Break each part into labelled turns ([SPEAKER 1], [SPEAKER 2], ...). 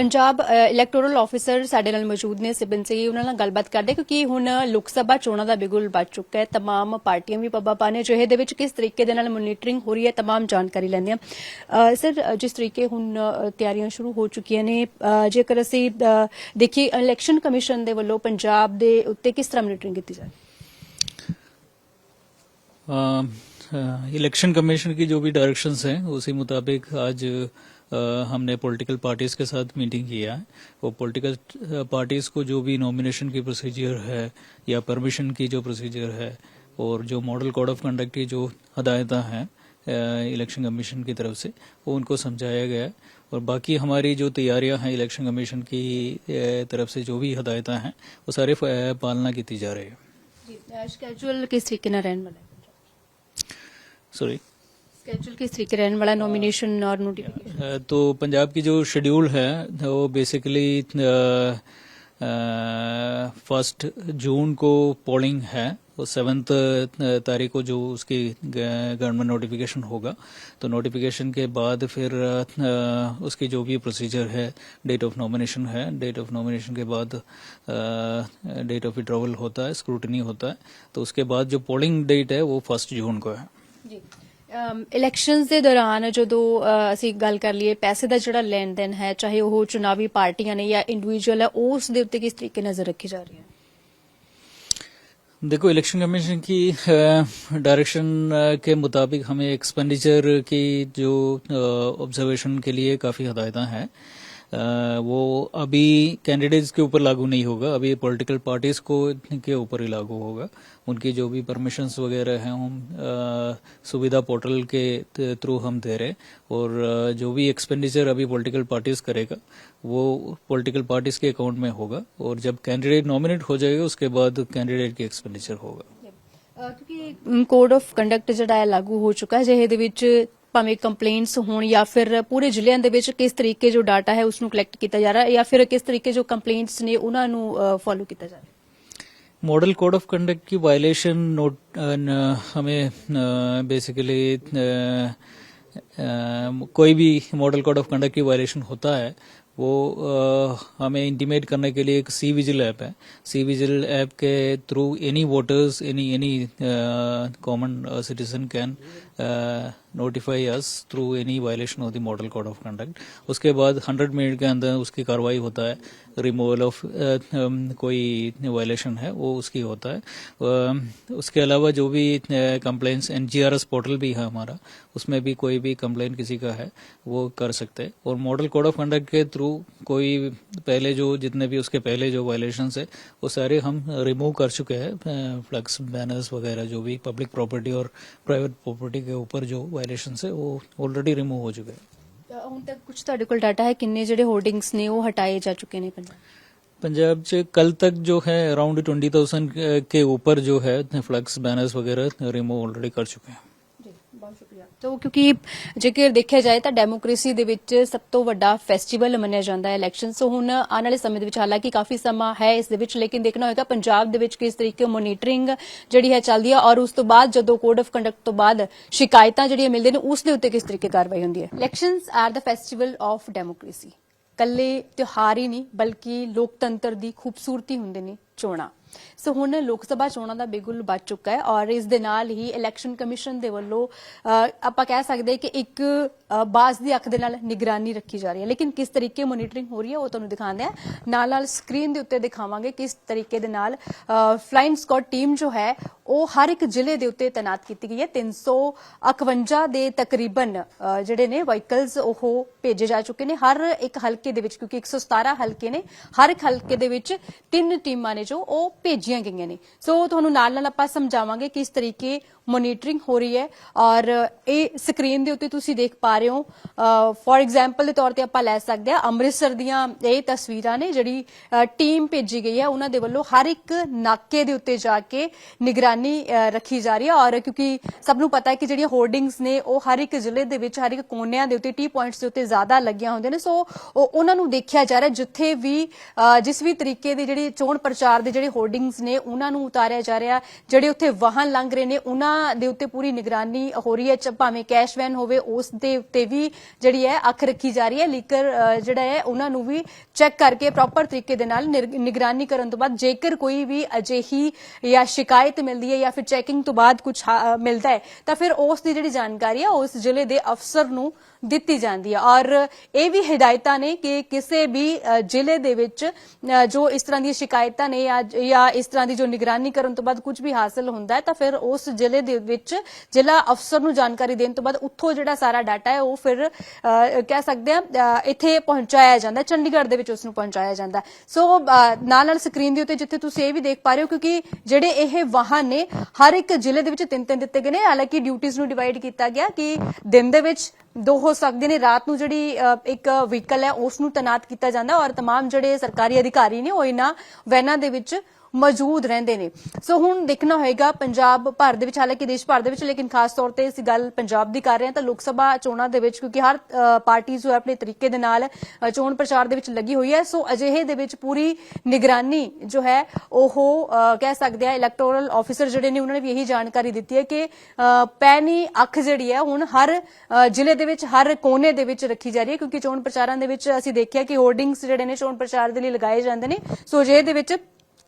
[SPEAKER 1] Punjab electoral officer ਸਾਡੇ ਨਾਲ ਮੌਜੂਦ ਨੇ ਸਿਬਨ ਸਿੰਘ ਉਹਨਾਂ ਨਾਲ ਗੱਲਬਾਤ ਕਰਦੇ ਕਿਉਂਕਿ ਹੁਣ ਲੋਕ ਸਭਾ ਚੋਣਾਂ ਦਾ ਬਿਗੁਲ ਵੱਜ ਚੁੱਕਾ ਹੈ तमाम ਪਾਰਟੀਆਂ ਵੀ ਪੱਬਾ ਪਾਣੇ ਜਿਹੇ ਦੇ ਵਿੱਚ ਕਿਸ ਤਰੀਕੇ ਦੇ ਨਾਲ ਮੋਨੀਟਰਿੰਗ ਹੋ ਰਹੀ ਹੈ तमाम ਜਾਣਕਾਰੀ ਲੈਂਦੇ ਹਾਂ ਸਰ ਜਿਸ ਤਰੀਕੇ ਹੁਣ ਅ, ਤਿਆਰੀਆਂ ਸ਼ੁਰੂ ਹੋ ਚੁੱਕੀਆਂ ਨੇ ਅ, ਜੇਕਰ ਅਸੀਂ ਅ, ਦੇਖੀਏ ਇਲੈਕਸ਼ਨ ਕਮਿਸ਼ਨ ਦੇ ਵੱਲੋਂ ਪੰਜਾਬ ਦੇ ਉੱਤੇ ਕਿਸ ਤਰ੍ਹਾਂ ਮੋਨੀਟਰਿੰਗ ਕੀਤੀ ਜਾ ਰਹੀ ਹੈ
[SPEAKER 2] इलेक्शन कमीशन की जो भी डायरेक्शंस हैं उसी मुताबिक आज अ, हमने पॉलिटिकल पार्टीज़ के साथ मीटिंग किया है। वो पॉलिटिकल पार्टीज़ को जो भी नॉमिनेशन की प्रोसीजर है या परमिशन की जो प्रोसीजर है और जो मॉडल कोड ऑफ़ कंडक्ट की जो हदायतें हैं इलेक्शन कमीशन की तरफ़ से वो उनको समझाया गया है। और बाकी हमारी जो तैयारियाँ हैं इलेक्शन कमीशन की तरफ़ से जो भी हदायतें हैं वो सारे पालना की जा रही है। सॉरी
[SPEAKER 1] वाला नॉमिनेशन और
[SPEAKER 2] नोटिफिकेशन तो पंजाब की जो शेड्यूल है तो वो बेसिकली फ़र्स्ट जून को पोलिंग है और सेवन्थ तारीख को जो उसकी गवर्नमेंट नोटिफिकेशन होगा। तो नोटिफिकेशन के बाद फिर उसकी जो भी प्रोसीजर है डेट ऑफ़ नॉमिनेशन है डेट ऑफ़ नॉमिनेशन के बाद डेट ऑफ़ विड्रॉवल होता है स्क्रूटनी होता है। तो उसके बाद जो पोलिंग डेट है वो फ़र्स्ट जून को है।
[SPEAKER 1] जी। ਇਲੈਕਸ਼ਨਸ ਦੇ ਦੌਰਾਨ ਜਦੋਂ ਅ, ਅਸੀਂ ਗੱਲ ਕਰ ਲਈਏ ਪੈਸੇ ਦਾ ਜਿਹੜਾ ਲੈਣ ਦੇਣ ਹੈ ਚਾਹੇ ਉਹ ਚੁਣਾਵੀ ਪਾਰਟੀਆਂ ਨੇ ਜਾਂ ਇੰਡੀਵਿਜੂਅਲ ਹੈ ਉਸ ਦੇ ਉੱਤੇ ਕਿਸ ਤਰੀਕੇ ਨਜ਼ਰ ਰੱਖੀ ਜਾ ਰਹੀ ਹੈ
[SPEAKER 2] देखो इलेक्शन कमीशन की डायरेक्शन के मुताबिक हमें एक्सपेंडिचर की जो ऑब्जर्वेशन के लिए काफ़ी हदायतें हैं अ, वो अभी कैंडिडेट्स के ऊपर लागू नहीं होगा अभी पॉलिटिकल पार्टीज को के ऊपर ही लागू होगा उनकी जो भी परमिशंस वगैरह हैं हम अ, सुविधा पोर्टल के थ्रू हम दे रहे हैं और अ, जो भी एक्सपेंडिचर अभी पॉलिटिकल पार्टीज करेगा वो पॉलिटिकल पार्टीज के अकाउंट में होगा और जब कैंडिडेट नॉमिनेट हो जाएगा उसके बाद कैंडिडेट की एक्सपेंडिचर होगा
[SPEAKER 1] ਅ, ਕਿਉਂਕਿ ਕੋਡ ਆਫ ਕੰਡਕਟ ਜਿਹੜਾ ਹੈ ਲਾਗੂ ਹੋ ਚੁੱਕਾ ਹੈ ਜਿਹੇ ਦੇ ਵਿੱਚ ਭਾਵੇਂ ਕੰਪਲੇਂਟਸ ਹੋਣ ਜਾਂ ਫਿਰ ਪੂਰੇ ਜ਼ਿਲ੍ਹਿਆਂ ਦੇ ਵਿੱਚ ਕਿਸ ਤਰੀਕੇ ਜੋ ਡਾਟਾ ਹੈ ਉਸ ਨੂੰ ਕਲੈਕਟ ਕੀਤਾ ਜਾ ਰਿਹਾ ਹੈ ਜਾਂ ਫਿਰ ਕਿਸ ਤਰੀਕੇ ਜੋ ਕੰਪਲੇਂਟਸ ਨੇ ਉਹਨਾਂ ਨੂੰ ਫੋਲੋ ਕੀਤਾ ਜਾ ਰਿਹਾ ਹੈ
[SPEAKER 2] मॉडल कोड ऑफ कंडक्ट की वायलेशन नोट अ, न- हमें बेसिकली कोई भी मॉडल कोड ऑफ़ कंडक्ट की वायलेशन होता है वो अ, हमें इंटीमेट करने के लिए एक सी विजिल ऐप है। सी विजिल ऐप के through any voters any any common citizen can notify us through any violation of the model code of conduct उसके बाद 100 मिनट के अंदर उसकी कार्रवाई होता है। रिमूवल ऑफ़ कोई वायलेशन है वो उसकी होता है। अ, उसके अलावा जो भी कंप्लेंट्स एनजीआरएस पोर्टल भी है हमारा उसमें भी कोई भी कंप्लेंट किसी का है वो कर सकते हैं और मॉडल कोड ऑफ कंडक्ट के थ्रू कोई पहले जो जितने भी उसके पहले जो वायलेशंस है वो सारे हम रिमूव कर चुके हैं फ्लक्स बैनर्स वगैरह जो भी पब्लिक प्रॉपर्टी और प्राइवेट प्रॉपर्टी के ऊपर जो वायलेशंस है वो ऑलरेडी रिमूव हो चुके हैं
[SPEAKER 1] ਅ, ਹੁਣ ਤੱਕ ਕੁਝ ਤੁਹਾਡੇ ਕੋਲ ਡਾਟਾ ਹੈ ਕਿੰਨੇ ਜਿਹੜੇ ਹੋਰਡਿੰਗਸ ਨੇ ਉਹ ਹਟਾਏ ਜਾ ਚੁੱਕੇ ਨੇ ਪੰਜਾਬ
[SPEAKER 2] पंजाब से कल तक जो है अराउंड ट्वेंटी थाउजेंड के ऊपर जो है फ्लक्स बैनर्स वगैरह रिमूव ऑलरेडी कर चुके हैं
[SPEAKER 1] ਜੀ ਬਹੁਤ ਸ਼ੁਕਰੀਆ ਤੋ ਕਿਉਂਕਿ ਜੇਕਰ ਦੇਖਿਆ ਜਾਏ ਤਾਂ ਡੈਮੋਕ੍ਰੇਸੀ ਦੇ ਵਿੱਚ ਸਭ ਤੋਂ ਵੱਡਾ ਫੈਸਟੀਵਲ ਮੰਨਿਆ ਜਾਂਦਾ ਹੈ ਇਲੈਕਸ਼ਨ ਸੋ ਹੁਣ ਆਉਣ ਵਾਲੇ ਸਮੇਂ ਦੇ ਵਿੱਚ ਹਾਲਾਂਕਿ ਕਾਫੀ ਸਮਾਂ ਹੈ ਇਸ ਦੇ ਵਿੱਚ, ਲੇਕਿਨ ਦੇਖਣਾ ਹੋਏਗਾ ਪੰਜਾਬ ਦੇ ਵਿੱਚ ਕਿਸ ਤਰੀਕੇ ਮੋਨੀਟਰਿੰਗ ਜਿਹੜੀ ਹੈ ਚੱਲਦੀ ਹੈ ਔਰ ਉਸ ਤੋਂ ਬਾਅਦ ਜਦੋਂ ਕੋਡ ਆਫ ਕੰਡਕਟ ਤੋਂ ਬਾਅਦ ਸ਼ਿਕਾਇਤਾਂ ਜਿਹੜੀਆਂ ਮਿਲਦੇ ਨੇ, ਉਸ ਦੇ ਉੱਤੇ ਕਿਸ ਤਰੀਕੇ ਕਾਰਵਾਈ ਹੁੰਦੀ ਹੈ? Elections are the festival of democracy. ਕੱਲੇ ਤਿਉਹਾਰ ਹੀ ਨਹੀਂ, ਬਲਕਿ ਲੋਕਤੰਤਰ ਦੀ ਖੂਬਸੂਰਤੀ ਹੁੰਦੇ ਨੇ ਚੋਣਾਂ। ਸੋ ਹੁਣ ਲੋਕ ਸਭਾ ਚੋਣਾਂ ਦਾ ਬਿਗੁਲ ਵੱਜ ਚੁੱਕਾ ਹੈ ਔਰ ਇਸ ਦੇ ਨਾਲ ਹੀ ਇਲੈਕਸ਼ਨ ਕਮਿਸ਼ਨ ਦੇ ਵੱਲੋਂ ਆਪਾਂ ਕਹਿ ਸਕਦੇ ਕਿ ਇੱਕ ਬਾਜ਼ ਦੀ ਅੱਖ ਦੇ ਨਾਲ ਨਿਗਰਾਨੀ ਰੱਖੀ ਜਾ ਰਹੀ ਹੈ। ਲੇਕਿਨ ਕਿਸ ਤਰੀਕੇ ਮੋਨੀਟਰਿੰਗ ਹੋ ਰਹੀ ਹੈ ਉਹ ਤੁਹਾਨੂੰ ਦਿਖਾਉਂਦੇ ਆ ਨਾਲ ਨਾਲ ਸਕਰੀਨ ਦੇ ਉੱਤੇ ਦਿਖਾਵਾਂਗੇ ਕਿਸ ਤਰੀਕੇ ਦੇ ਨਾਲ ਫਲਾਈਂਗ ਸਕਾਡ ਟੀਮ ਜੋ ਹੈ, ਉਹ ਹਰ ਇੱਕ ਜ਼ਿਲ੍ਹੇ ਦੇ ਉੱਤੇ ਤਾਇਨਾਤ ਕੀਤੀ ਗਈ ਹੈ। 351 ਦੇ ਤਕਰੀਬਨ ਜਿਹੜੇ ਨੇ ਵਹੀਕਲਸ ਉਹ ਭੇਜੇ ਜਾ ਚੁੱਕੇ ਨੇ। ਹਰ ਇੱਕ ਹਲਕੇ ਦੇ ਵਿੱਚ, ਕਿਉਂਕਿ 117 ਹਲਕੇ ਨੇ, ਹਰ ਇੱਕ ਹਲਕੇ ਦੇ ਵਿੱਚ ਤਿੰਨ ਟੀਮਾਂ ਨੇ ਜੋ ਉਹ ਭੇਜੀਆਂ ਗਈਆਂ ਨੇ। ਸੋ ਤੁਹਾਨੂੰ ਨਾਲ ਨਾਲ ਆਪਾਂ ਸਮਝਾਵਾਂਗੇ ਕਿਸ ਤਰੀਕੇ ਮੋਨੀਟਰਿੰਗ ਹੋ ਰਹੀ ਹੈ। ਔਰ ਇਹ ਸਕਰੀਨ ਦੇ ਉੱਤੇ ਤੁਸੀਂ ਦੇਖ ਪਾ ਰਹੇ ਹੋ ਫੋਰ ਐਗਜ਼ਾਮਪਲ ਦੇ ਤੌਰ ਤੇ ਆਪਾਂ ਲੈ ਸਕਦੇ ਹਾਂ, ਅੰਮ੍ਰਿਤਸਰ ਦੀਆਂ ਇਹ ਤਸਵੀਰਾਂ ਨੇ ਜਿਹੜੀ ਟੀਮ ਭੇਜੀ ਗਈ ਹੈ। ਉਹਨਾਂ ਦੇ ਵੱਲੋਂ ਹਰ ਇੱਕ ਨਾਕੇ ਦੇ ਉੱਤੇ ਜਾ ਕੇ ਨਿਗਰਾਨੀ ਰੱਖੀ ਜਾ ਰਹੀ ਹੈ। ਔਰ ਕਿਉਂਕਿ ਸਭ ਨੂੰ ਪਤਾ ਹੈ ਕਿ ਜਿਹੜੀਆਂ ਹੋਰਡਿੰਗਸ ਨੇ, ਉਹ ਹਰ ਇੱਕ ਜ਼ਿਲ੍ਹੇ ਦੇ ਵਿੱਚ, ਹਰ ਇੱਕ ਕੋਨਿਆਂ ਦੇ ਉੱਤੇ ਟੀ ਪੁਆਇੰਟਸ ਦੇ ਉੱਤੇ ਜ਼ਿਆਦਾ ਲੱਗੀਆਂ ਹੁੰਦੀਆਂ ਨੇ। ਸੋ ਉਹਨਾਂ ਨੂੰ ਦੇਖਿਆ ਜਾ ਰਿਹਾ ਜਿੱਥੇ ਵੀ ਜਿਸ ਵੀ ਤਰੀਕੇ ਦੀ ਜਿਹੜੀ ਚੋਣ ਪ੍ਰਚਾਰ ਦੇ ਜਿਹੜੇ ਹੋਰਡਿੰਗ ਹੋਰਡਿੰਗਸ ਨੇ, ਉਹਨਾਂ ਨੂੰ ਉਤਾਰਿਆ ਜਾ ਰਿਹਾ। ਜਿਹੜੇ ਉੱਥੇ ਵਾਹਨ ਲੰਘ ਰਹੇ ਨੇ, ਉਹਨਾਂ ਦੇ ਉੱਤੇ ਪੂਰੀ ਨਿਗਰਾਨੀ ਹੋ ਰਹੀ ਹੈ। ਭਾਵੇਂ ਕੈਸ਼ ਵੈਨ ਹੋਵੇ, ਉਸ ਦੇ ਉੱਤੇ ਵੀ ਜਿਹੜੀ ਹੈ, ਅੱਖ ਰੱਖੀ ਜਾ ਰਹੀ ਹੈ। ਲੀਕਰ ਜਿਹੜਾ ਹੈ, ਉਹਨਾਂ ਨੂੰ ਵੀ ਚੈੱਕ ਕਰਕੇ ਪ੍ਰੋਪਰ ਤਰੀਕੇ ਦੇ ਨਾਲ ਨਿਗਰਾਨੀ ਕਰਨ ਤੋਂ ਬਾਅਦ ਜੇਕਰ ਕੋਈ ਵੀ ਅਜਿਹੀ ਜਾਂ ਸ਼ਿਕਾਇਤ ਮਿਲਦੀ ਹੈ ਜਾਂ ਫਿਰ ਚੈਕਿੰਗ ਤੋਂ ਬਾਅਦ ਕੁਝ ਮਿਲਦਾ ਹੈ, ਤਾਂ ਫਿਰ ਉਸ ਦੀ ਜਿਹੜੀ ਜਾਣਕਾਰੀ ਹੈ, ਉਸ ਜ਼ਿਲ੍ਹੇ ਦੇ ਅਫਸਰ ਨੂੰ ਦਿੱਤੀ ਜਾਂਦੀ ਹੈ। ਔਰ ਇਹ ਵੀ ਹਦਾਇਤਾਂ ਨੇ ਕਿ ਕਿਸੇ ਵੀ ਜ਼ਿਲ੍ਹੇ ਦੇ ਵਿੱਚ ਜੋ ਇਸ ਤਰ੍ਹਾਂ ਦੀਆਂ ਸ਼ਿਕਾਇਤਾਂ ਨੇ ਜਾਂ ਇਸ ਤਰ੍ਹਾਂ ਦੀ ਜੋ ਨਿਗਰਾਨੀ ਕਰਨ ਤੋਂ ਬਾਅਦ ਕੁਝ ਵੀ ਹਾਸਲ ਹੁੰਦਾ ਹੈ ਤਾਂ ਫਿਰ ਉਸ ਜ਼ਿਲ੍ਹੇ ਦੇ ਵਿੱਚ ਜ਼ਿਲ੍ਹਾ ਅਫਸਰ ਨੂੰ ਜਾਣਕਾਰੀ ਦੇਣ ਤੋਂ ਬਾਅਦ ਉੱਥੋਂ ਜਿਹੜਾ ਸਾਰਾ ਡਾਟਾ ਹੈ ਉਹ ਫਿਰ ਕਹਿ ਸਕਦੇ ਆ ਇੱਥੇ ਪਹੁੰਚਾਇਆ ਜਾਂਦਾ ਹੈ, ਚੰਡੀਗੜ੍ਹ ਦੇ ਵਿੱਚ ਉਸ ਨੂੰ ਪਹੁੰਚਾਇਆ ਜਾਂਦਾ। ਸੋ ਨਾਲ ਨਾਲ ਸਕਰੀਨ ਦੇ ਉੱਤੇ ਜਿੱਥੇ ਤੁਸੀਂ ਇਹ ਵੀ ਦੇਖ ਪਾ ਰਹੇ ਹੋ ਕਿਉਂਕਿ ਜਿਹੜੇ ਇਹ ਵਾਹਨ ਨੇ ਹਰ ਇੱਕ ਜ਼ਿਲ੍ਹੇ ਦੇ ਵਿੱਚ ਤਿੰਨ ਤਿੰਨ ਦਿੱਤੇ ਗਏ ਨੇ। ਹਾਲਾਂਕਿ ਡਿਊਟੀਆਂ ਨੂੰ ਡਿਵਾਈਡ ਕੀਤਾ ਗਿਆ ਕਿ ਦਿਨ ਦੇ ਵਿੱਚ ਦੋ ਹੋ ਸਕਦੇ ਨੇ ਰਾਤ ਨੂੰ ਜਿਹੜੀ ਅ, ਇੱਕ ਵਹੀਕਲ ਹੈ ਉਸ ਨੂੰ ਤੈਨਾਤ ਕੀਤਾ ਜਾਂਦਾ ਔਰ तमाम ਜਿਹੜੇ ਸਰਕਾਰੀ ਅਧਿਕਾਰੀ ਨੇ ਉਹ ਇਹਨਾਂ ਵੈਨਾਂ ਦੇ ਵਿੱਚ ਮੌਜੂਦ ਰਹਿੰਦੇ ਨੇ ਸੋ ਹੁਣ ਦੇਖਣਾ ਹੋਏਗਾ ਪੰਜਾਬ ਭਰ ਦੇ ਵਿੱਚ ਹਾਲਾਂਕਿ ਦੇਸ਼ ਭਰ ਦੇ ਵਿੱਚ ਲੇਕਿਨ ਖਾਸ ਤੌਰ ਤੇ ਅਸੀਂ ਗੱਲ ਪੰਜਾਬ ਦੀ ਕਰ ਰਹੇ ਹਾਂ ਤਾਂ ਲੋਕ ਸਭਾ ਚੋਣਾਂ ਦੇ ਵਿੱਚ ਕਿਉਂਕਿ ਹਰ ਪਾਰਟੀ ਜੋ ਹੈ ਆਪਣੇ ਤਰੀਕੇ ਦੇ ਨਾਲ ਅ, ਚੋਣ ਪ੍ਰਚਾਰ ਦੇ ਵਿੱਚ ਲੱਗੀ ਹੋਈ ਹੈ ਸੋ ਅਜਿਹੇ ਦੇ ਵਿੱਚ ਪੂਰੀ ਨਿਗਰਾਨੀ ਜੋ ਹੈ ਉਹ ਅ, ਕਹਿ ਸਕਦੇ ਆ ਇਲੈਕਟੋਰਲ ਆਫੀਸਰ ਜਿਹੜੇ ਨੇ ਉਹਨਾਂ ਨੇ ਵੀ ਇਹੀ ਜਾਣਕਾਰੀ ਦਿੱਤੀ ਹੈ ਕਿ ਅ, ਪੈਣੀ ਅੱਖ ਜਿਹੜੀ ਹੈ ਹੁਣ ਹਰ ਅ, ਜ਼ਿਲ੍ਹੇ ਦੇ ਵਿੱਚ ਹਰ ਕੋਨੇ ਦੇ ਵਿੱਚ ਰੱਖੀ ਜਾ ਰਹੀ ਹੈ, ਕਿਉਂਕਿ ਚੋਣ ਪ੍ਰਚਾਰਾਂ ਦੇ ਵਿੱਚ ਅਸੀਂ ਦੇਖਿਆ ਕਿ ਹੋਰਡਿੰਗਸ ਜਿਹੜੇ ਨੇ ਚੋਣ ਪ੍ਰਚਾਰ ਦੇ ਲਈ ਲਗਾਏ ਜਾਂਦੇ ਨੇ। ਸੋ ਜੇ ਦੇ ਵਿੱਚ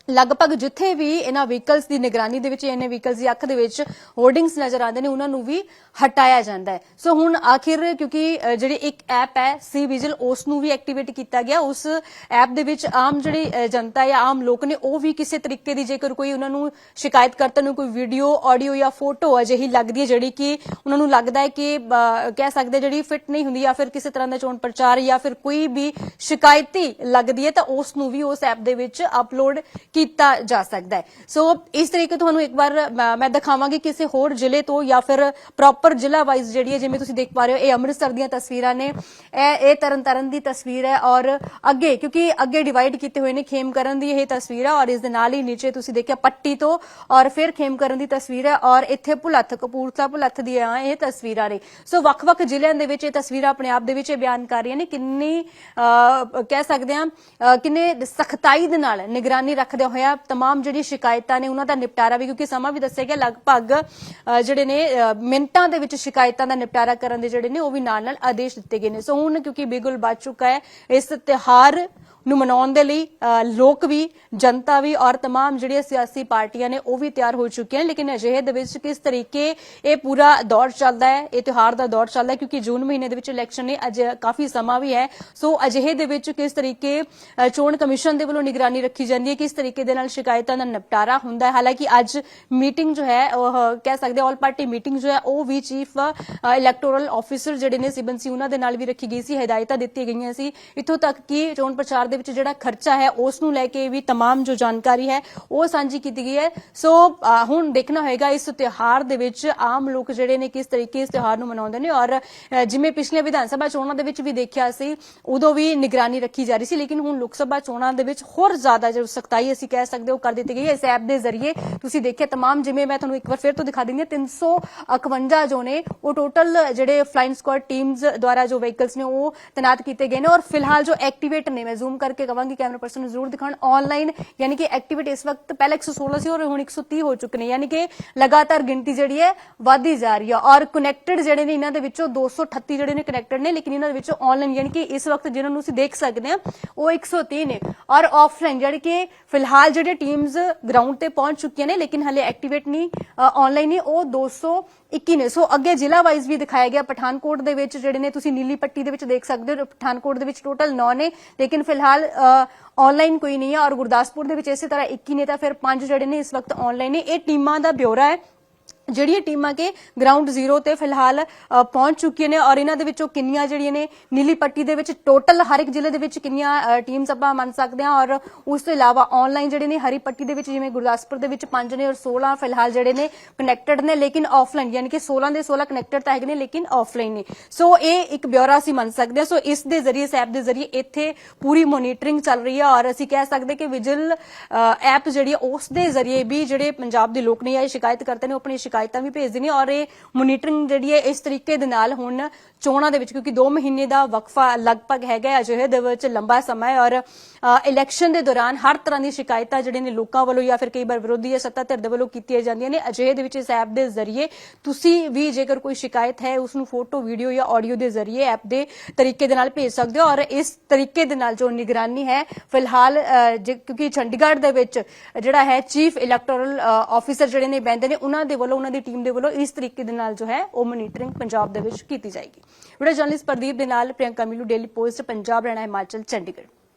[SPEAKER 1] ਲਗਭਗ ਜਿੱਥੇ ਵੀ ਇਹਨਾਂ ਵਹੀਕਲਸ ਦੀ ਨਿਗਰਾਨੀ ਦੇ ਵਿੱਚ ਇਹਨੇ ਵਹੀਕਲਸ ਦੀ ਅੱਖ ਦੇ ਵਿੱਚ ਹੋਰਡਿੰਗਸ ਨਜ਼ਰ ਆਉਂਦੇ ਨੇ, ਉਹਨਾਂ ਨੂੰ ਵੀ ਹਟਾਇਆ ਜਾਂਦਾ ਹੈ। ਸੋ ਹੁਣ ਆਖਿਰ ਕਿਉਂਕਿ ਜਿਹੜੀ ਇੱਕ ਐਪ ਹੈ ਸੀ ਵਿਜਲ ਉਸ ਨੂੰ ਵੀ ਐਕਟੀਵੇਟ ਕੀਤਾ ਗਿਆ। ਉਸ ਐਪ ਦੇ ਵਿੱਚ ਆਮ ਜਿਹੜੀ ਜਨਤਾ ਜਾਂ ਆਮ ਲੋਕ ਨੇ, ਉਹ ਵੀ ਕਿਸੇ ਤਰੀਕੇ ਦੀ ਜੇਕਰ ਕੋਈ ਉਹਨਾਂ ਨੂੰ ਸ਼ਿਕਾਇਤ ਕਰਤਾ ਨੂੰ ਕੋਈ ਵੀਡੀਓ ਆਡੀਓ ਜਾਂ ਫੋਟੋ ਅਜਿਹੀ ਲੱਗਦੀ ਹੈ, ਜਿਹੜੀ ਕਿ ਉਹਨਾਂ ਨੂੰ ਲੱਗਦਾ ਹੈ ਕਿ ਕਹਿ ਸਕਦੇ ਜਿਹੜੀ ਫਿੱਟ ਨਹੀਂ ਹੁੰਦੀ ਜਾਂ ਫਿਰ ਕਿਸੇ ਤਰ੍ਹਾਂ ਦਾ ਚੋਣ ਪ੍ਰਚਾਰ ਜਾਂ ਫਿਰ ਕੋਈ ਵੀ ਸ਼ਿਕਾਇਤੀ ਲੱਗਦੀ ਹੈ, ਤਾਂ ਉਸ ਨੂੰ ਵੀ ਉਸ ਐਪ ਦੇ ਵਿੱਚ ਅਪਲੋਡ ਕੀਤਾ ਜਾ ਸਕਦਾ ਹੈ। ਸੋ ਇਸ ਤਰੀਕੇ ਤੁਹਾਨੂੰ ਇੱਕ ਵਾਰ ਮੈਂ- ਦਿਖਾਵਾਂਗੀ ਕਿਸੇ ਹੋਰ ਜ਼ਿਲ੍ਹੇ ਤੋਂ ਜਾਂ ਫਿਰ ਪ੍ਰੋਪਰ ਜ਼ਿਲ੍ਹਾ ਵਾਈਜ਼ ਜਿਹੜੀ ਹੈ, ਜਿਵੇਂ ਤੁਸੀਂ ਦੇਖ ਪਾ ਰਹੇ ਹੋ, ਇਹ ਅੰਮ੍ਰਿਤਸਰ ਦੀਆਂ ਤਸਵੀਰਾਂ ਨੇ। ਇਹ ਇਹ ਤਰਨਤਾਰਨ ਦੀ ਤਸਵੀਰ ਹੈ ਔਰ ਅੱਗੇ, ਕਿਉਂਕਿ ਅੱਗੇ ਡਿਵਾਈਡ ਕੀਤੇ ਹੋਏ ਨੇ ਖੇਮਕਰਨ ਦੀ ਇਹ ਤਸਵੀਰ ਹੈ ਔਰ ਇਸ ਦੇ ਨਾਲ ਹੀ ਨੀਚੇ ਤੁਸੀਂ ਦੇਖਿਆ ਪੱਟੀ ਤੋਂ ਔਰ ਫਿਰ ਖੇਮਕਰਨ ਦੀ ਤਸਵੀਰ ਹੈ ਔਰ ਇੱਥੇ ਭੁਲੱਥ, ਕਪੂਰਥਲਾ ਭੁਲੱਥ ਦੀਆਂ ਇਹ ਤਸਵੀਰਾਂ ਨੇ। ਸੋ ਵੱਖ-ਵੱਖ ਜ਼ਿਲ੍ਹਿਆਂ ਦੇ ਵਿੱਚ ਇਹ ਤਸਵੀਰਾਂ ਆਪਣੇ ਆਪ ਦੇ ਵਿੱਚ ਇਹ ਬਿਆਨ ਕਰ ਰਹੀਆਂ ਨੇ। ਕਿੰਨੀ ਕਹਿ ਸਕਦੇ ਹਾਂ ਕਿੰਨੇ ਸਖਤਾਈ ਦੇ ਨਾਲ ਨਿਗਰਾਨੀ ਰੱਖਦੇ ਹੋਇਆ तमाम ਜਿਹੜੀ ਸ਼ਿਕਾਇਤਾਂ ਨੇ ਉਹਨਾਂ ਦਾ ਨਿਪਟਾਰਾ ਵੀ ਕਿਉਂਕਿ ਸਮਾਂ ਵੀ ਦੱਸਿਆ ਗਿਆ ਲਗਭਗ ਅਹ, ਜਿਹੜੇ ਨੇ ਅਹ, ਮਿੰਟਾਂ ਦੇ ਵਿੱਚ ਸ਼ਿਕਾਇਤਾਂ ਦਾ ਨਿਪਟਾਰਾ ਕਰਨ ਦੇ ਜਿਹੜੇ ਨੇ ਉਹ ਵੀ ਨਾਲ ਨਾਲ ਆਦੇਸ਼ ਦਿੱਤੇ ਗਏ ਨੇ ਸੋ ਹੁਣ ਕਿਉਂਕਿ ਬਿਗੁਲ ਬਚ ਚੁੱਕਾ ਹੈ ਇਸ ਤਿਹਾਰ ਨੂੰ ਮਨਾਉਣ ਦੇ ਲਈ ਅ, ਲੋਕ ਵੀ ਜਨਤਾ ਵੀ ਔਰ तमाम ਜਿਹੜੀਆਂ ਸਿਆਸੀ ਪਾਰਟੀਆਂ ਨੇ ਉਹ ਵੀ ਤਿਆਰ ਹੋ ਚੁੱਕੀਆਂ ਨੇ ਲੇਕਿਨ ਅਜਿਹੇ ਦੇ ਵਿੱਚ ਕਿਸ ਤਰੀਕੇ ਇਹ ਪੂਰਾ ਦੌਰ ਚੱਲਦਾ ਹੈ ਇਹ ਤਿਉਹਾਰ ਦਾ ਦੌਰ ਚੱਲਦਾ ਹੈ ਕਿਉਂਕਿ ਜੂਨ ਮਹੀਨੇ ਦੇ ਵਿੱਚ ਇਲੈਕਸ਼ਨ ਨੇ ਅਜ ਕਾਫੀ ਸਮਾਂ ਵੀ ਹੈ ਸੋ ਅਜਿਹੇ ਦੇ ਵਿੱਚ ਕਿਸ ਤਰੀਕੇ ਅ, ਚੋਣ ਕਮਿਸ਼ਨ ਦੇ ਵੱਲੋਂ ਨਿਗਰਾਨੀ ਰੱਖੀ ਜਾਂਦੀ ਹੈ ਕਿਸ ਤਰੀਕੇ ਦੇ ਨਾਲ ਸ਼ਿਕਾਇਤਾਂ ਦਾ ਨਿਪਟਾਰਾ ਹੁੰਦਾ ਹੈ ਹਾਲਾਂਕਿ ਅੱਜ ਮੀਟਿੰਗ ਜੋ ਹੈ ਉਹ ਕਹਿ ਸਕਦੇ ਆਲ ਪਾਰਟੀ ਮੀਟਿੰਗ ਜੋ ਹੈ ਉਹ ਵੀ ਚੀਫ ਇਲੈਕਟੋਰਲ ਆਫੀਸਰ ਜਿਹੜੇ ਨੇ ਸਿਬਨ ਸੀ ਉਹਨਾਂ ਦੇ ਨਾਲ ਵੀ ਰੱਖੀ ਗਈ ਸੀ ਹਦਾਇਤਾਂ ਦਿੱਤੀਆਂ ਗਈਆਂ ਸੀ ਇੱਥੋਂ ਤੱਕ ਕਿ ਚੋਣ ਪ੍ਰਚਾਰ ਦੇ ਵਿੱਚ ਜਿਹੜਾ ਖਰਚਾ ਹੈ ਉਸ ਨੂੰ ਲੈ ਕੇ ਵੀ तमाम ਜੋ ਜਾਣਕਾਰੀ ਹੈ ਉਹ ਸਾਂਝੀ ਕੀਤੀ ਗਈ ਹੈ ਸੋ ਅ, ਹੁਣ ਦੇਖਣਾ ਹੋਏਗਾ ਇਸ ਤਿਉਹਾਰ ਦੇ ਵਿੱਚ ਆਮ ਲੋਕ ਜਿਹੜੇ ਨੇ ਕਿਸ ਤਰੀਕੇ ਇਸ ਤਿਉਹਾਰ ਨੂੰ ਮਨਾਉਂਦੇ ਨੇ ਔਰ ਅ, ਜਿਵੇਂ ਪਿਛਲੇ ਵਿਧਾਨ ਸਭਾ ਚੋਣਾਂ ਦੇ ਵਿੱਚ ਵੀ ਦੇਖਿਆ ਸੀ ਉਦੋਂ ਵੀ ਨਿਗਰਾਨੀ ਰੱਖੀ ਜਾ ਰਹੀ ਸੀ ਲੇਕਿਨ ਹੁਣ ਲੋਕ ਸਭਾ ਚੋਣਾਂ ਦੇ ਵਿੱਚ ਹੋਰ ਜ਼ਿਆਦਾ ਜੋ ਸਖਤਾਈ ਅਸੀਂ ਕਹਿ ਸਕਦੇ ਹਾਂ ਉਹ ਕਰ ਦਿੱਤੀ ਗਈ ਹੈ ਇਸ ਐਪ ਦੇ ਜ਼ਰੀਏ ਤੁਸੀਂ ਦੇਖਿਆ तमाम ਜਿਵੇਂ ਮੈਂ ਤੁਹਾਨੂੰ ਇੱਕ ਵਾਰ ਫਿਰ ਤੋਂ ਦਿਖਾ ਦਿੰਦੀ ਹਾਂ 351 ਜੋ ਨੇ ਉਹ ਟੋਟਲ ਜਿਹੜੇ ਫਲਾਈਂਗ ਸਕੁਆਡ ਟੀਮਸ ਦੁਆਰਾ ਜੋ ਵਹੀਕਲਸ ਨੇ ਉਹ ਤੈਨਾਤ ਕੀਤੇ ਗਏ ਨੇ ਔਰ ਫਿਲਹਾਲ ਜੋ ਐਕਟੀਵੇਟ ਨੇ ਮੈਂ ਜ਼ੂਮ ਕਰਕੇ ਕਵਾਂਗੀ ਕੈਮਰਾ ਪਰਸਨ ਨੂੰ ਜ਼ਰੂਰ ਦਿਖਾਉਣ। ਆਨਲਾਈਨ ਯਾਨੀ ਕਿ ਐਕਟੀਵੇਟ ਇਸ ਵਕਤ ਪਹਿਲਾਂ 116 ਸੀ ਔਰ ਹੁਣ 130 ਹੋ ਚੁੱਕੇ ਨੇ ਯਾਨੀ ਕਿ ਲਗਾਤਾਰ ਗਿਣਤੀ ਜਿਹੜੀ ਹੈ ਵਧਦੀ ਜਾ ਰਹੀ ਹੈ ਔਰ ਕਨੈਕਟਡ ਜਿਹੜੇ ਨੇ ਇਹਨਾਂ ਦੇ ਵਿੱਚੋਂ 238 ਜਿਹੜੇ ਨੇ ਕਨੈਕਟਡ ਨੇ, ਲੇਕਿਨ ਇਹਨਾਂ ਦੇ ਵਿੱਚੋਂ ਆਨਲਾਈਨ ਯਾਨੀ ਕਿ ਇਸ ਵਕਤ ਜਿਹਨਾਂ ਨੂੰ ਅਸੀਂ ਦੇਖ ਸਕਦੇ ਹਾਂ, ਉਹ 130 ਨੇ। ਔਰ ਆਫਲਾਈਨ ਜਿਹੜੀ ਕਿ ਫਿਲਹਾਲ ਜਿਹੜੇ ਟੀਮਸ ਗਰਾਊਂਡ ਤੇ ਪਹੁੰਚ ਚੁੱਕੀਆਂ ਨੇ, ਲੇਕਿਨ ਹਲੇ ਐਕਟੀਵੇਟ ਨਹੀਂ ਆਨਲਾਈਨ ਨੇ ਉਹ 221 ਨੇ। ਸੋ ਅੱਗੇ ਜ਼ਿਲ੍ਹਾ ਵਾਈਜ਼ ਵੀ ਦਿਖਾਇਆ ਗਿਆ, ਪਠਾਨਕੋਟ ਦੇ ਵਿੱਚ ਜਿਹੜੇ ਨੇ, ਤੁਸੀਂ ਨੀਲੀ ਪੱਟੀ ਦੇ ਵਿੱਚ ਦੇਖ ਸਕਦੇ ਹੋ, ਪਠਾਨਕੋਟ ਦੇ ਵਿੱਚ ਟੋਟਲ 9 ਨੇ। ਲੇਕਿਨ ਫਿਲਹਾਲ ਆਨਲਾਈਨ ਕੋਈ ਨਹੀਂ ਹੈ ਔਰ ਗੁਰਦਾਸਪੁਰ ਦੇ ਵਿੱਚ ਇਸੇ ਤਰ੍ਹਾਂ 21 ਨੇ ਤਾਂ ਫਿਰ 5 ਜਿਹੜੇ ਨੇ ਇਸ ਵਕਤ ਆਨਲਾਈਨ ਨੇ। ਇਹ ਟੀਮਾਂ ਦਾ ਬਿਊਰਾ ਹੈ। ਜਿਹੜੀਆਂ ਟੀਮਾਂ ਕੇ ਗਰਾਊਂਡ ਜ਼ੀਰੋ ਤੇ ਫਿਲਹਾਲ ਪਹੁੰਚ ਚੁੱਕੀਆਂ ਨੇ ਔਰ ਇਹਨਾਂ ਦੇ ਵਿੱਚੋਂ ਕਿੰਨੀਆਂ ਜਿਹੜੀਆਂ ਨੇ ਨੀਲੀ ਪੱਟੀ ਦੇ ਵਿੱਚ ਟੋਟਲ ਹਰ ਇੱਕ ਜ਼ਿਲ੍ਹੇ ਦੇ ਵਿੱਚ ਕਿੰਨੀਆਂ ਟੀਮਸ ਆਪਾਂ ਮੰਨ ਸਕਦੇ ਹਾਂ ਔਰ ਉਸ ਤੋਂ ਇਲਾਵਾ ਆਨਲਾਈਨ ਜਿਹੜੇ ਨੇ ਹਰੀ ਪੱਟੀ ਦੇ ਵਿੱਚ ਜਿਵੇਂ ਗੁਰਦਾਸਪੁਰ ਦੇ ਵਿੱਚ 5 ਨੇ ਔਰ 16 ਫਿਲਹਾਲ ਜਿਹੜੇ ਨੇ ਕਨੈਕਟਡ ਨੇ ਲੇਕਿਨ ਆਫਲਾਈਨ ਯਾਨੀ ਕਿ 16 ਦੇ 16 ਕਨੈਕਟਡ ਤਾਂ ਹੈਗੇ ਨੇ ਲੇਕਿਨ ਆਫਲਾਈਨ ਨੇ। ਸੋ ਇਹ ਇੱਕ ਬਿਊਰਾ ਅਸੀਂ ਮੰਨ ਸਕਦੇ ਹਾਂ। ਸੋ ਇਸ ਦੇ ਜ਼ਰੀਏ, ਇਸ ਐਪ ਦੇ ਜ਼ਰੀਏ ਇੱਥੇ ਪੂਰੀ ਮੋਨੀਟਰਿੰਗ ਚੱਲ ਰਹੀ ਹੈ ਔਰ ਅਸੀਂ ਕਹਿ ਸਕਦੇ ਕਿ ਵਿਜਲ ਐਪ ਜਿਹੜੀ ਉਸ ਦੇ ਜ਼ਰੀਏ ਵੀ ਜਿਹੜੇ ਪੰਜਾਬ ਦੇ ਲੋਕ ਨੇ ਇਹ ਸ਼ਿਕਾਇਤ ਕਰਦੇ ਨੇ, ਉਹ ਆਪਣੀ ਸ਼ਿਕਾਇਤਾਂ ਵੀ ਭੇਜਦੇ ਨੇ ਔਰ ਇਹ ਮੋਨੀਟਰਿੰਗ ਜਿਹੜੀ ਹੈ ਇਸ ਤਰੀਕੇ ਦੇ ਨਾਲ ਹੁਣ ਚੋਣਾਂ ਦੇ ਵਿੱਚ, ਕਿਉਂਕਿ 2 ਮਹੀਨੇ ਦਾ ਵਕਫਾ ਲਗਭਗ ਹੈਗਾ ਅਜਿਹੇ ਦੇ ਵਿੱਚ ਲੰਬਾ ਸਮਾਂ ਹੈ ਔਰ ਇਲੈਕਸ਼ਨ ਦੇ ਦੌਰਾਨ ਹਰ ਤਰ੍ਹਾਂ ਦੀ ਸ਼ਿਕਾਇਤਾਂ ਜਿਹੜੇ ਨੇ ਲੋਕਾਂ ਵੱਲੋਂ ਜਾਂ ਫਿਰ ਕਈ ਵਾਰ ਵਿਰੋਧੀ ਜਾਂ ਸੱਤਾ ਧਿਰ ਦੇ ਵੱਲੋਂ ਕੀਤੀਆਂ ਜਾਂਦੀਆਂ ਨੇ। ਅਜਿਹੇ ਦੇ ਵਿੱਚ ਇਸ ਐਪ ਦੇ ਜ਼ਰੀਏ ਤੁਸੀਂ ਵੀ ਜੇਕਰ ਕੋਈ ਸ਼ਿਕਾਇਤ ਹੈ, ਉਸ ਨੂੰ ਫੋਟੋ, ਵੀਡੀਓ ਜਾਂ ਆਡੀਓ ਦੇ ਜ਼ਰੀਏ ਐਪ ਦੇ ਤਰੀਕੇ ਦੇ ਨਾਲ ਭੇਜ ਸਕਦੇ ਹੋ ਔਰ ਇਸ ਤਰੀਕੇ ਦੇ ਨਾਲ ਜੋ ਨਿਗਰਾਨੀ ਹੈ, ਫਿਲਹਾਲ ਕਿਉਂਕਿ ਚੰਡੀਗੜ੍ਹ ਦੇ ਵਿੱਚ ਜਿਹੜਾ ਹੈ ਚੀਫ ਇਲੈਕਟੋਰਲ ਆਫੀਸਰ ਜਿਹੜੇ ਨੇ ਬੈਂਦੇ ਨੇ, ਉਹਨਾਂ ਦੇ ਵੱਲੋਂ ਉਹਨਾਂ ਦੀ ਟੀਮ ਦੇ ਵੱਲੋਂ ਇਸ ਤਰੀਕੇ ਦੇ ਨਾਲ ਜੋ ਹੈ ਉਹ ਮੋਨੀਟਰਿੰਗ ਪੰਜਾਬ ਦੇ ਵਿੱਚ ਕੀਤੀ ਜਾਏਗੀ। ਵੀਡੀਓ ਜਰਨਲਿਸਟ ਪ੍ਰਦੀਪ ਦੇ ਨਾਲ ਪ੍ਰਿਯੰਕਾ ਮਿਲੂ ਡੇਲੀ ਪੋਸਟ ਪੰਜਾਬ ਰਹਿਣਾ ਹਿਮਾਚਲ, ਚੰਡੀਗੜ੍ਹ।